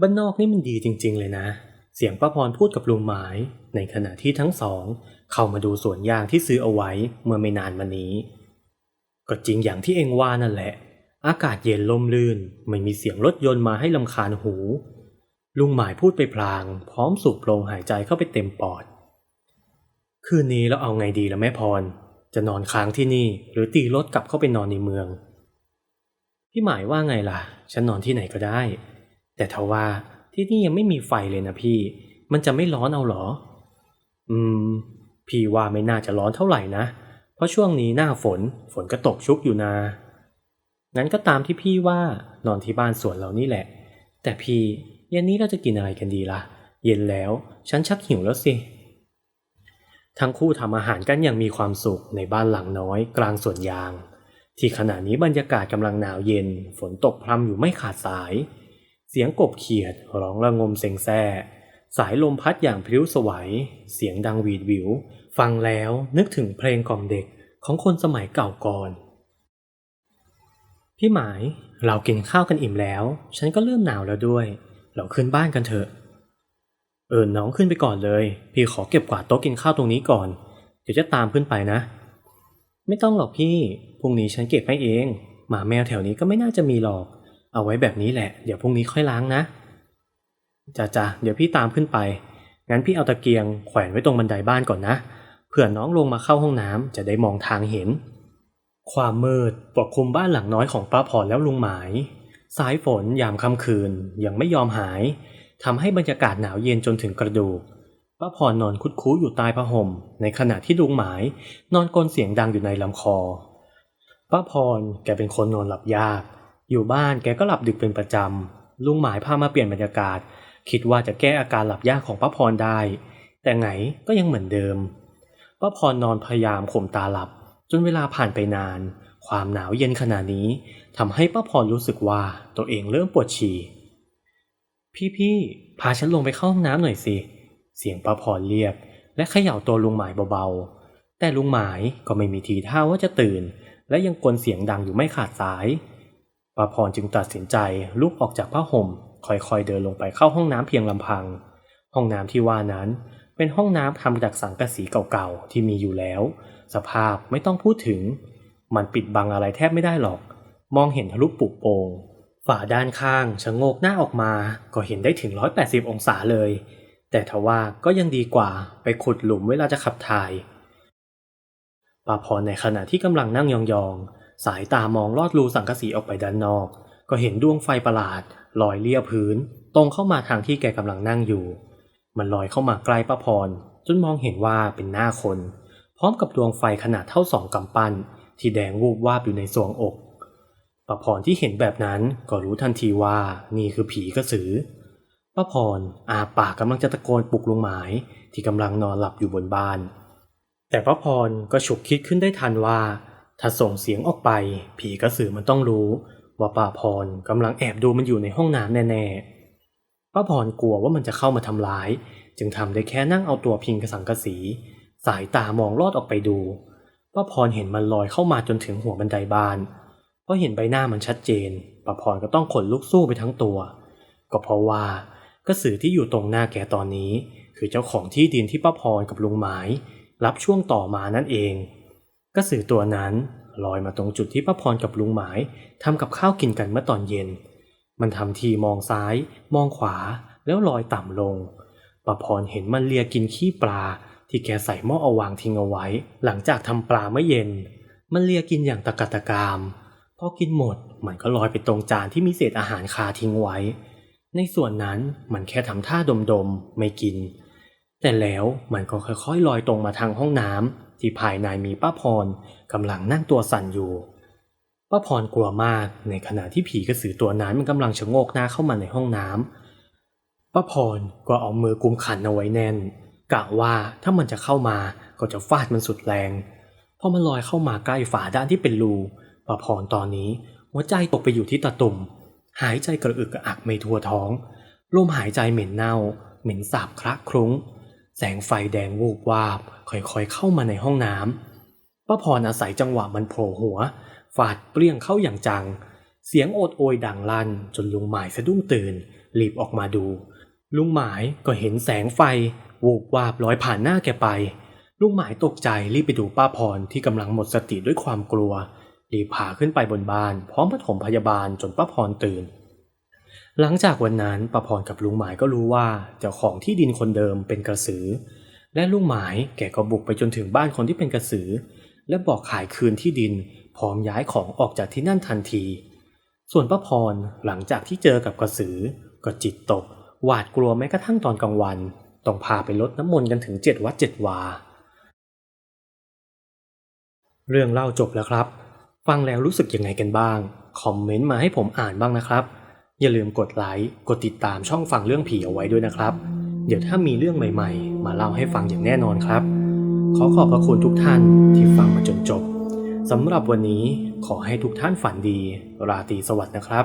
บ้านนอกนี่มันดีจริง ๆ เลยนะ เสียงป้าพรพูดกับลุงหมาย ในขณะที่ทั้งสอง เข้ามาดูสวนยางที่ซื้อเอาไว้เมื่อไม่นานมานี้ ก็จริงอย่างที่เองว่านั่นแหละ อากาศเย็นลมลื่น ไม่มีเสียงรถยนต์มาให้ลำคาญหู ลุงหมายพูดไปพลาง พร้อมสูบลมหายใจเข้าไปเต็มปอด คืนนี้เราเอาไงดีละแม่พร จะนอนค้างที่นี่หรือตีรถกลับเข้าไปนอนในเมือง พี่หมายว่าไงล่ะ ฉันนอนที่ไหนก็ได้ แต่ทว่าที่นี่ยังไม่มีไฟเลยนะพี่ มันจะไม่ร้อนเอาเหรอ อืม พี่ว่าไม่น่าจะร้อนเท่าไหร่นะ เพราะช่วงนี้หน้าฝน ฝนก็ตกชุกอยู่นางั้นก็ตามที่พี่ว่านอนที่บ้านสวนเรานี่แหละ แต่พี่เย็นนี้เราจะกินอะไรกันดีล่ะ เย็นแล้วฉันชักหิวแล้วสิ ทั้งคู่ทำอาหารกันอย่างมีความสุขในบ้านหลังน้อย กลางสวนยาง ที่ขณะนี้บรรยากาศกำลังหนาวเย็น ฝนตกพรำอยู่ไม่ขาดสาย สียงกบเขียดร้องระงมเซ็งแซ่สายลมพัดอย่างพลิ้วสวัยเสียงดังหวีดหวิว ฟังแล้วนึกถึงเพลงกล่อมเด็กของคนสมัยเก่าก่อน พี่หมายเรากินข้าวกันอิ่มแล้ว ฉันก็เริ่มหนาวแล้วด้วย เราขึ้นบ้านกันเถอะ เออน้องขึ้นไปก่อนเลย พี่ขอเก็บกวาดโต๊ะกินข้าวตรงนี้ก่อน เดี๋ยวจะตามขึ้นไปนะ ไม่ต้องหรอกพี่พรุ่งนี้ฉันเก็บให้เอง หมาแมวแถวนี้ก็ไม่น่าจะมีหรอก เอาไว้แบบนี้แหละ เดี๋ยวพรุ่งนี้ค่อยล้างนะจ้าจ้าเดี๋ยวพี่ตามขึ้นไป งั้นพี่เอาตะเกียงแขวนไว้ตรงบันไดบ้านก่อนนะ เผื่อน้องลงมาเข้าห้องน้ำจะได้มองทางเห็น ความมืดปกคลุมบ้านหลังน้อยของป้าพรแล้วลุงหมาย สายฝนยามค่ำคืนยังไม่ยอมหายทำให้บรรยากาศหนาวเย็นจนถึงกระดูก ป้าพรนอนคุดคู้อยู่ใต้ผ้าห่ม ในขณะที่ลุงหมาย นอนกลนเสียงดังอยู่ในลำคอ ป้าพรแกเป็นคนนอนหลับยาก อยู่บ้านแกก็หลับดึกเป็นประจำลุงหมายพามาเปลี่ยนบรรยากาศ คิดว่าจะแก้อาการหลับยากของป้าพรได้ แต่ไงก็ยังเหมือนเดิมป้าพรนอนพยายามข่มตาหลับ จนเวลาผ่านไปนาน ความหนาวเย็นขนาดนี้ทำให้ป้าพรรู้สึกว่าตัวเองเริ่มปวดฉี่พี่ๆพาฉันลงไปเข้าห้องน้ำหน่อยสิเสียงป้าพรเรียก และเขย่าตัวลุงหมายเบาๆ แต่ลุงหมายก็ไม่มีทีท่าว่าจะตื่น และยังกลนเสียงดังอยู่ไม่ขาดสาย ป้าพรจึงตัดสินใจลุกออกจากผ้าห่มค่อยๆเดินลงไปเข้าห้องน้ำเพียงลำพัง ห้องน้ำที่ว่านั้นเป็นห้องน้ำทำจากสังกะสีเก่าๆที่มีอยู่แล้ว สภาพไม่ต้องพูดถึง มันปิดบังอะไรแทบไม่ได้หรอก มองเห็นทะลุปุโปงฝาด้านข้างชะโงกหน้าออกมาก็เห็นได้ถึง 180 องศาเลย แต่ทว่าก็ยังดีกว่าไปขุดหลุมเวลาจะขับถ่ายป้าพรในขณะที่กำลังนั่งยองๆ สายตามองลอดรูสังกะสีออกไปด้านนอก ก็เห็นดวงไฟประหลาดลอยเลียพื้น ตรงเข้ามาทางที่แกกำลังนั่งอยู่ มันลอยเข้ามาใกล้ป้าพร จนมองเห็นว่าเป็นหน้าคน พร้อมกับดวงไฟขนาดเท่าสองกำปั้น ที่แดงวูบวาบอยู่ในสวงอกป้าพรที่เห็นแบบนั้นก็รู้ทันทีว่านี่คือผีกระสือป้าพรอาปากกำลังจะตะโกนปลุกลุงหมาย ที่กำลังนอนหลับอยู่บนบ้าน แต่ป้าพรก็ฉุกคิดขึ้นได้ทันว่า ถ้าส่งเสียงออกไป ผีกระสือมันต้องรู้ ว่าป้าพรกำลังแอบดูมันอยู่ในห้องน้ำแน่ๆป้าพรกลัวว่ามันจะเข้ามาทำร้าย จึงทำได้แค่นั่งเอาตัวพิงกระสังกะสี สายตามองลอดออกไปดูป้าพรเห็นมันลอยเข้ามาจนถึงหัวบันไดบ้านเพราะเห็นใบหน้ามันชัดเจนป้าพรก็ต้องขนลุกสู้ไปทั้งตัว ก็เพราะว่ากระสือที่อยู่ตรงหน้าแกตอนนี้ คือเจ้าของที่ดินที่ป้าพรกับลุงหมาย รับช่วงต่อมานั่นเอง กระสือตัวนั้นลอยมาตรงจุดที่ป้าพรกับลุงหมายทำกับข้าวกินกันเมื่อตอนเย็น มันทำทีมองซ้าย มองขวาแล้วลอยต่ำลงป้าพรเห็นมันเลียกินขี้ปลา ที่แกใส่หม้อเอาวางทิ้งเอาไว้ หลังจากทำปลาเมื่อเย็น มันเลียกินอย่างตะกัตะกามพอกินหมดมันก็ลอยไปตรงจานที่มีเศษอาหารคาทิ้งไว้ ในส่วนนั้นมันแค่ทำท่าดมๆไม่กิน แต่แล้วมันก็ค่อยๆลอยตรงมาทางห้องน้ำที่ภายในมีป้าพรกำลังนั่งตัวสั่นอยู่ป้าพรกลัวมากในขณะที่ผีกระสือตัวนั้นมันกำลังชะโงกหน้าเข้ามาในห้องน้ำป้าพรก็เอามือกุมขันเอาไว้แน่นกะว่าถ้ามันจะเข้ามาก็จะฟาดมันสุดแรงพอมันลอยเข้ามาใกล้ฝาด้านที่เป็นรูป้าพรตอนนี้หัวใจตกไปอยู่ที่ตาตุ่ม หายใจกระอึกกระอักไม่ทั่วท้องลมหายใจเหม็นเน่า เหม็นสาบคละคลุ้ง แสงไฟแดงวูบวาบค่อยๆเข้ามาในห้องน้ำป้าพรอาศัยจังหวะมันโผล่หัว ฟาดเปรี้ยงเข้าอย่างจัง เสียงโอดโอยดังลั่นจนลุงหมายสะดุ้งตื่น รีบออกมาดู ลุงหมายก็เห็นแสงไฟ วูบวาบลอยผ่านหน้าแกไป ลุงหมายตกใจรีบไปดูป้าพรที่กำลังหมดสติด้วยความกลัวรีบพาขึ้นไปบนบ้าน พร้อมปฐมพยาบาลจนป้าพรตื่น หลังจากวันนั้นป้าพรกับลุงหมายก็รู้ว่าเจ้าของที่ดินคนเดิมเป็นกระสือ และลุงหมายแกก็บุกไปจนถึงบ้านคนที่เป็นกระสือ และบอกขายคืนที่ดิน พร้อมย้ายของออกจากที่นั่นทันที ส่วนป้าพรหลังจากที่เจอกับกระสือ ก็จิตตก หวาดกลัวแม้กระทั่งตอนกลางวันต้องพาไปลดน้ำมนต์กันถึงเจ็ดวัดเจ็ดวา เรื่องเล่าจบแล้วครับ ฟังแล้วรู้สึกยังไงกันบ้าง คอมเมนต์มาให้ผมอ่านบ้างนะครับ อย่าลืมกดไลค์ กดติดตามช่องฟังเรื่องผีเอาไว้ด้วยนะครับ เดี๋ยวถ้ามีเรื่องใหม่ๆ มาเล่าให้ฟังอย่างแน่นอนครับ ขอขอบพระคุณทุกท่านที่ฟังมาจนจบสำหรับวันนี้ขอให้ทุกท่านฝันดี ราตรีสวัสดิ์นะครับ